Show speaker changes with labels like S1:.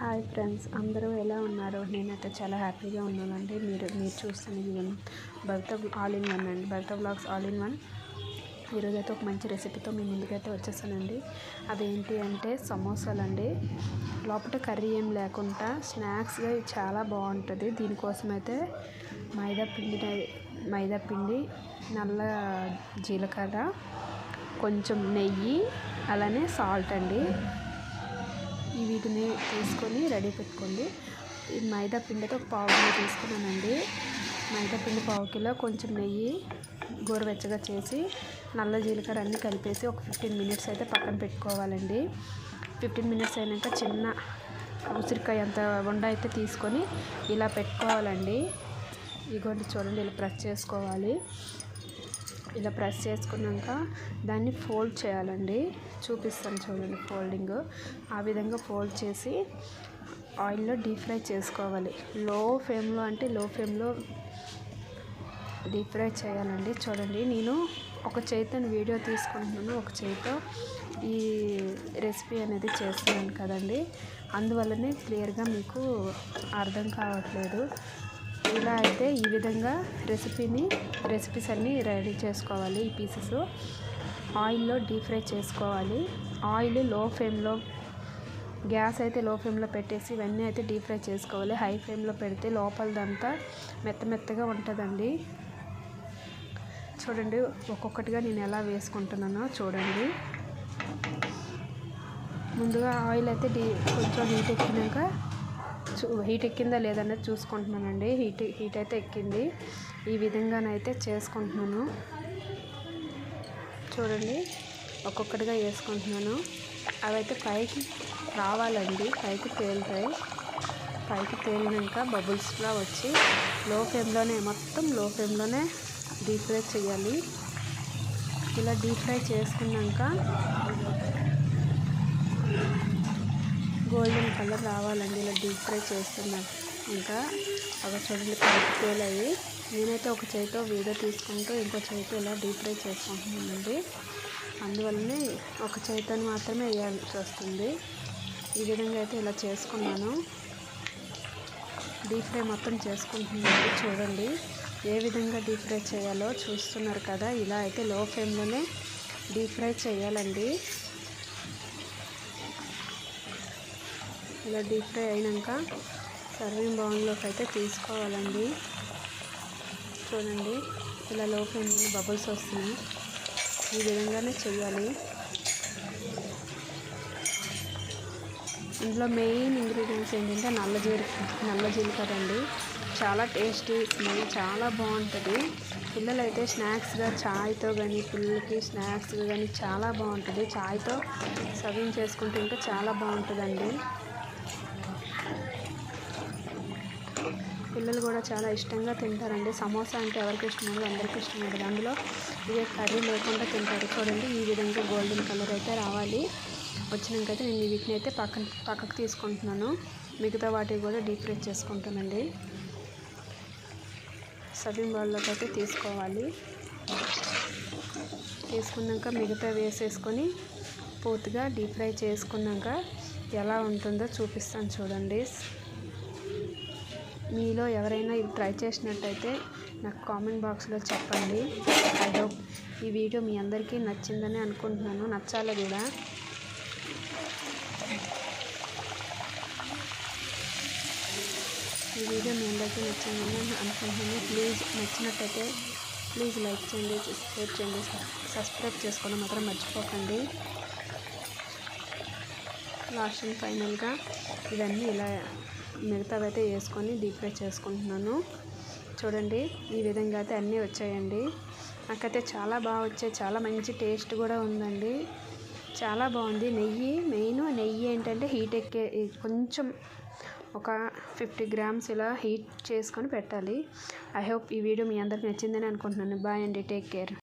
S1: hi friends అందరూ ఎలా ఉన్నారు నేనైతే చాలా హ్యాపీగా ఉన్నానండి మీరు మీరు ఈ భర్త ఆల్ ఇన్ వన్ అండి భర్త బ్లాగ్స్ ఆల్ ఇన్ వన్ ఈరోజైతే ఒక మంచి రెసిపీతో మీ ముందుకైతే వచ్చేసానండి అదేంటి అంటే సమోసాలు అండి లోపల కర్రీ ఏం లేకుండా స్నాక్స్గా ఇది చాలా బాగుంటుంది దీనికోసం అయితే మైదా పిండి మైదా పిండి నల్ల జీలకర్ర కొంచెం నెయ్యి అలానే సాల్ట్ అండి వీటిని తీసుకొని రెడీ పెట్టుకోండి ఈ మైదా పిండితో ఒక పావు కిలో తీసుకున్నానండి మైదా పిండి పావు కిలో కొంచెం నెయ్యి గోరువెచ్చగా చేసి నల్ల జీలకర్ర అన్నీ కలిపేసి ఒక ఫిఫ్టీన్ మినిట్స్ అయితే పక్కన పెట్టుకోవాలండి ఫిఫ్టీన్ మినిట్స్ అయినాక చిన్న ఉసిరికాయ అంత వండ అయితే తీసుకొని ఇలా పెట్టుకోవాలండి ఇగోండి చూడండి ఇలా ప్రెస్ చేసుకోవాలి ఇలా ప్రెస్ చేసుకున్నాక దాన్ని ఫోల్డ్ చేయాలండి చూపిస్తాను చూడండి ఫోల్డింగ్ ఆ విధంగా ఫోల్డ్ చేసి ఆయిల్లో డీప్ ఫ్రై చేసుకోవాలి లో ఫ్లేమ్లో అంటే లో ఫ్లేమ్లో డీప్ ఫ్రై చేయాలండి చూడండి నేను ఒక చేతిని వీడియో తీసుకుంటున్నాను ఒక చేతితో ఈ రెసిపీ అనేది చేస్తున్నాను కదండి అందువల్లనే క్లియర్గా మీకు అర్థం కావట్లేదు ఇలా అయితే ఈ విధంగా రెసిపీని రెసిపీస్ అన్నీ రెడీ చేసుకోవాలి ఈ పీసెస్ ఆయిల్లో డీప్ ఫ్రై చేసుకోవాలి ఆయిల్ లో ఫ్లేమ్లో గ్యాస్ అయితే లో ఫ్లేమ్లో పెట్టేసి ఇవన్నీ అయితే డీప్ ఫ్రై చేసుకోవాలి హై ఫ్లేమ్లో పెడితే లోపలదంతా మెత్త మెత్తగా ఉంటుందండి చూడండి ఒక్కొక్కటిగా నేను ఎలా వేసుకుంటున్నానో చూడండి ముందుగా ఆయిల్ అయితే డీ కొంచెం నీట్ ఎక్కినాక హీట్ ఎక్కిందా లేదనేది చూసుకుంటున్నానండి హీట్ హీట్ అయితే ఎక్కింది ఈ విధంగానైతే చేసుకుంటున్నాను చూడండి ఒక్కొక్కటిగా వేసుకుంటున్నాను అవైతే పైకి రావాలండి పైకి తేలుతాయి పైకి తేలినాక బబుల్స్లా వచ్చి లో ఫ్లేమ్లోనే మొత్తం లో ఫ్లేమ్లోనే డీప్ ఫ్రై చేయాలి ఇలా డీప్ ఫ్రై చేసుకున్నాక గోల్డెన్ కలర్ రావాలండి ఇలా డీప్ ఫ్రై చేస్తున్నాను ఇంకా అవి చూడండి కలిపిపోయాయి నేనైతే ఒక చేతితో వీడియో తీసుకుంటూ ఇంకో చేతితో ఇలా డీప్ ఫ్రై చేసుకుంటున్నానండి అందువల్లనే ఒక చేతితో మాత్రమే వేయాల్సి వస్తుంది ఈ విధంగా అయితే ఇలా చేసుకున్నాను డీప్ ఫ్రై మొత్తం చేసుకుంటున్నాను చూడండి ఏ విధంగా డీప్ ఫ్రై చేయాలో చూస్తున్నారు కదా ఇలా అయితే లో ఫ్లేమ్లోనే డీప్ ఫ్రై చేయాలండి ఇలా డీప్ ఫ్రై అయినాక సర్వింగ్ బౌన్లోకి అయితే తీసుకోవాలండి చూడండి ఇలా లోపల బబుల్స్ వస్తున్నాయి ఈ విధంగానే చేయాలి ఇందులో మెయిన్ ఇంగ్రీడియంట్స్ ఏంటంటే నల్ల జీర నల్ల జీలకర్ర అండి చాలా టేస్టీ స్మెల్ చాలా బాగుంటుంది పిల్లలైతే స్నాక్స్గా చాయ్తో కానీ పిల్లలకి స్నాక్స్ కానీ చాలా బాగుంటుంది చాయ్తో సర్వింగ్ చేసుకుంటే ఇంకా చాలా బాగుంటుందండి పిల్లలు కూడా చాలా ఇష్టంగా తింటారండి సమోసా అంటే ఎవరికి ఇష్టం ఉండదు అందరికీ ఇష్టం ఉండదు అందులో ఇదే కర్రీ లేకుండా తింటారు చూడండి ఈ విధంగా గోల్డెన్ కలర్ అయితే రావాలి వచ్చినాకైతే నేను ఈ వీటిని అయితే పక్కన పక్కకు తీసుకుంటున్నాను మిగతా వాటికి కూడా డీప్ ఫ్రై చేసుకుంటానండి సర్వింగ్ బౌల్లోకి అయితే తీసుకోవాలి తీసుకున్నాక మిగతా వేసేసుకొని పూర్తిగా డీప్ ఫ్రై చేసుకున్నాక ఎలా ఉంటుందో చూపిస్తాను చూడండి మీలో ఎవరైనా ఇవి ట్రై చేసినట్టయితే నాకు కామెంట్ బాక్స్లో చెప్పండి ఐ హోప్ ఈ వీడియో మీ అందరికీ నచ్చిందని అనుకుంటున్నాను నచ్చాలి కూడా ఈ వీడియో మీ అందరికీ నచ్చిందని అనుకుంటున్నాను ప్లీజ్ నచ్చినట్టయితే ప్లీజ్ లైక్ చేయండి షేర్ చేయండి సబ్స్క్రైబ్ చేసుకోవడం మాత్రం మర్చిపోకండి లాస్ట్ అండ్ ఫైనల్గా ఇవన్నీ ఇలా మిగతావైతే వేసుకొని డీప్ ఫ్రై చేసుకుంటున్నాను చూడండి ఈ విధంగా అయితే అన్నీ వచ్చాయండి నాకైతే చాలా బాగా వచ్చాయి చాలా మంచి టేస్ట్ కూడా ఉందండి చాలా బాగుంది నెయ్యి మెయిన్ నెయ్యి ఏంటంటే హీట్ ఎక్కే కొంచెం ఒక ఫిఫ్టీ గ్రామ్స్ ఇలా హీట్ చేసుకొని పెట్టాలి ఐ హోప్ ఈ వీడియో మీ అందరికి నచ్చిందని అనుకుంటున్నాను బాయ్ అండి టేక్ కేర్